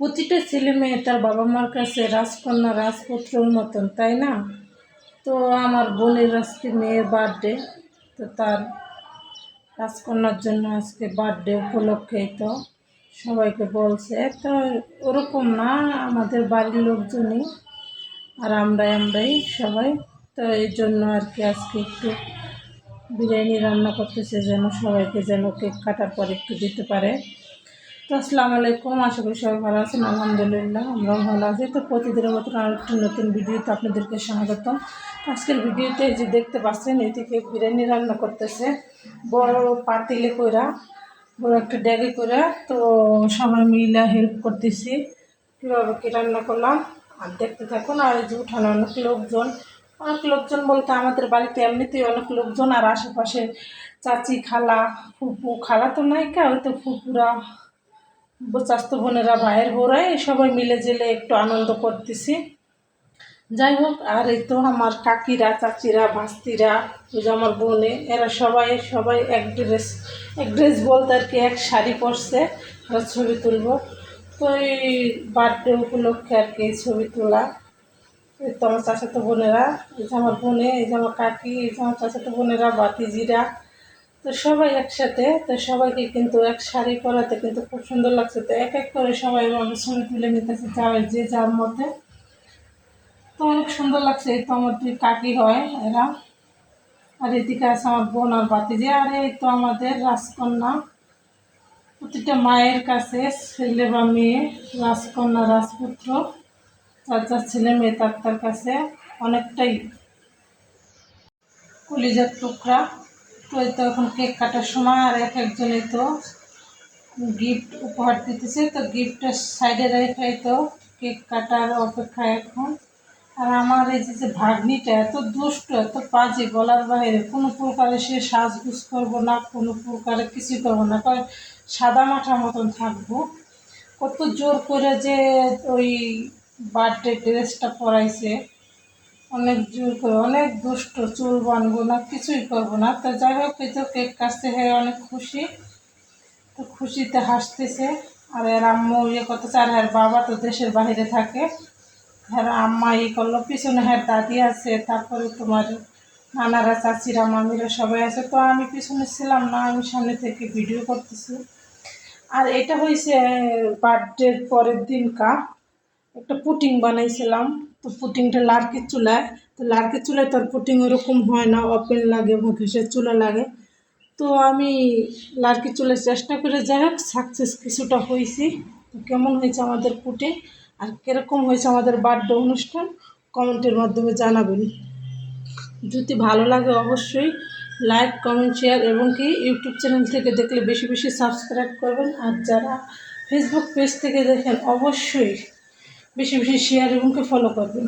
প্রতিটা ছেলে মেয়ে তার বাবা মার কাছে রাজকন্যা, রাজপুত্রর মতন, তাই না? তো আমার বোনের আজকে মেয়ের বার্থডে তো তার রাজকন্যার জন্য আজকে বার্থডে উপলক্ষেই তো সবাইকে বলছে। তো ওরকম না, আমাদের বাড়ির লোকজনই আর আমরাই আমরাই সবাই। তো এই জন্য আর কি আজকে একটু বিরিয়ানি রান্না করতেছে যেন সবাইকে যেন কেক কাটার পর একটু দিতে পারে। তো আসসালামু আলাইকুম, আশা করি সবাই ভালো আছেন। আলহামদুলিল্লাহ, আমরাও ভালো আছি। তো প্রতিদিনের মতন আর একটু নতুন ভিডিওতে আপনাদেরকে স্বাগতম। আজকের ভিডিওতে যে দেখতে পাচ্ছেন এদিকে বিরিয়ানি রান্না করতেছে? বড় পাতিলে কইরা, বড় একটা ড্যাগে কইরা, তো সবাই মিলে হেল্প করতেছি। কীভাবে কী রান্না করলাম? আর দেখতে থাকুন, আর এই যে উঠানো অনেক লোকজন। অনেক লোকজন বলতে আমাদের বাড়িতে এমনিতেই অনেক লোকজন, আর আশেপাশে চাচি খালা, ফুপু, খালা তো নাই কা? ওই তো ফুপুরা চাস্ত বোনেরা ভাইয়ের বোরাই সবাই মিলে জেলে একটু আনন্দ করতেছি। যাই হোক, আর এই তো আমার কাকিরা, চাচিরা, ভাস্তিরা আমার বোনে, এরা সবাই সবাই এক ড্রেস এক ড্রেস বলতে আর কি এক শাড়ি পরছে ওরা ছবি তুলব। তো এই বার্থডে উপলক্ষে আর কি ছবি তোলা। এই তো আমার চাচাতো বোনেরা, এই যে আমার বোনে, এই যে আমার কাকি, এই যে আমার চাচাতো বোনেরা বাতিজিরা তো সবাই একসাথে, তো সবাইকে কিন্তু এক শাড়ি পরাতে কিন্তু খুব সুন্দর লাগছে। তো এক এক করে সবাই এভাবে ছবি তুলে নিতেছে যার যে যার মতে তো অনেক সুন্দর লাগছে তো আমার দুই কাকি হয়, এরা। আর এদিকে আছে আমার বোন আর বাতিজি আর এই তো আমাদের রাজকন্যা। প্রতিটা মায়ের কাছে ছেলে বা মেয়ে, রাজকন্যা, রাজপুত্র, যার যার ছেলে মেয়ে তার তার কাছে অনেকটাই কলিজার টুকরা। এই তো এখন কেক কাটার সময় আর এক একজনে তো গিফট উপহার দিতেছে, তো গিফটের সাইডে রেখে তো কেক কাটার অপেক্ষায় এখন। আর আমার এই যে ভাগ্নিটা এত দুষ্ট, এত পাজি গলার বাইরে কোনো প্রকারে সে সাজগুজ করব না, কোনো প্রকারে কিছুই করব না কারণ সাদা মাঠার মতন থাকব। কত জোর করে যে ওই বার্থডে ড্রেসটা পরাইছে। অনেক জোর করে, অনেক দুষ্ট, চুল বানবো না কিছুই করব না। তো যাই হোক, এই তো কেক কাটতে হয়ে অনেক খুশি। তো খুশিতে হাসতেছে। আর এর আম্মু ইয়ে করতেছে, আর এর বাবা তো দেশের বাইরে থাকে। হ্যাঁ আম্মা ই করল, পিছনে হ্যাঁ দাদি আছে, তারপরে তোমার নানারা, চাচিরা, মামিরা সবাই আছে। তো আমি পিছনে ছিলাম না, আমি সামনে থেকে ভিডিও করতেছি। আর এটা হয়েছে বার্থডের পরের দিন কা একটা পুটিং বানাইছিলাম। তো পুটিংটা লার্কির চুলায়, তো লার্কির চুলায় তার পুটিং ওরকম হয় না ওপেন লাগে বা চুলা লাগে। তো আমি লার্কির চুলার চেষ্টা করে যাই হোক সাকসেস কিছুটা হয়েছি। তো কেমন হয়েছে আমাদের পুটিং আর কীরকম হয়েছে আমাদের বার্থডে অনুষ্ঠান, কমেন্টের মাধ্যমে জানাবেন। যদি ভালো লাগে অবশ্যই লাইক, কমেন্ট শেয়ার এবং কি ইউটিউব চ্যানেল থেকে দেখলে বেশি বেশি সাবস্ক্রাইব করবেন। আর যারা ফেসবুক পেজ থেকে দেখেন অবশ্যই বেশি বেশি শেয়ার এবং ফলো করবেন